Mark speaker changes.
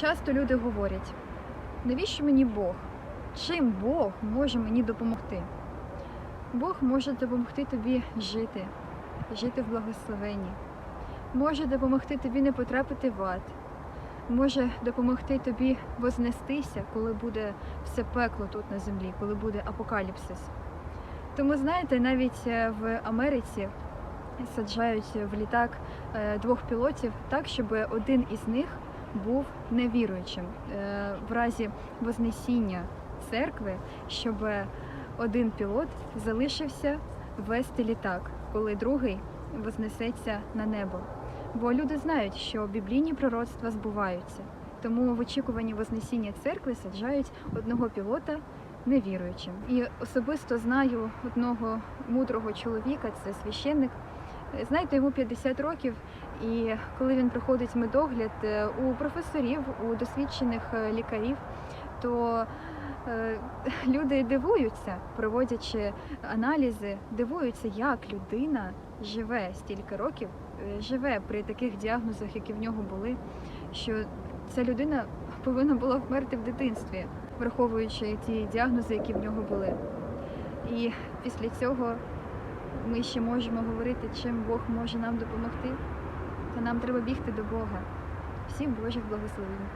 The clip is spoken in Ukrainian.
Speaker 1: Часто люди говорять, навіщо мені Бог? Чим Бог може мені допомогти? Бог може допомогти тобі жити, жити в благословенні, може допомогти тобі не потрапити в ад, може допомогти тобі вознестися, коли буде все пекло тут на землі, коли буде апокаліпсис. Тому знаєте, навіть е, в Америці саджають в літак е, двох пілотів так, щоб один із них був невіруючим. Е, В разі вознесіння церкви, щоб один пілот залишився вести літак, коли другий вознесеться на небо. Бо люди знають, що біблійні пророцтва збуваються. Тому в очікуванні вознесіння церкви саджають одного пілота невіруючим. І особисто знаю одного мудрого чоловіка, це священник. Знаєте, йому 50 років, і коли він проходить медогляд е, у професорів, у досвідчених е, лікарів, то е, люди дивуються, проводячи аналізи, дивуються, як людина живе стільки років, живе при таких діагнозах, які в нього були, що ця людина повинна була вмерти в дитинстві, враховуючи ті діагнози, які в нього були. І після цього ми ще можемо говорити, чим Бог може нам допомогти, то нам треба бігти до Бога. Всім Божих благословень.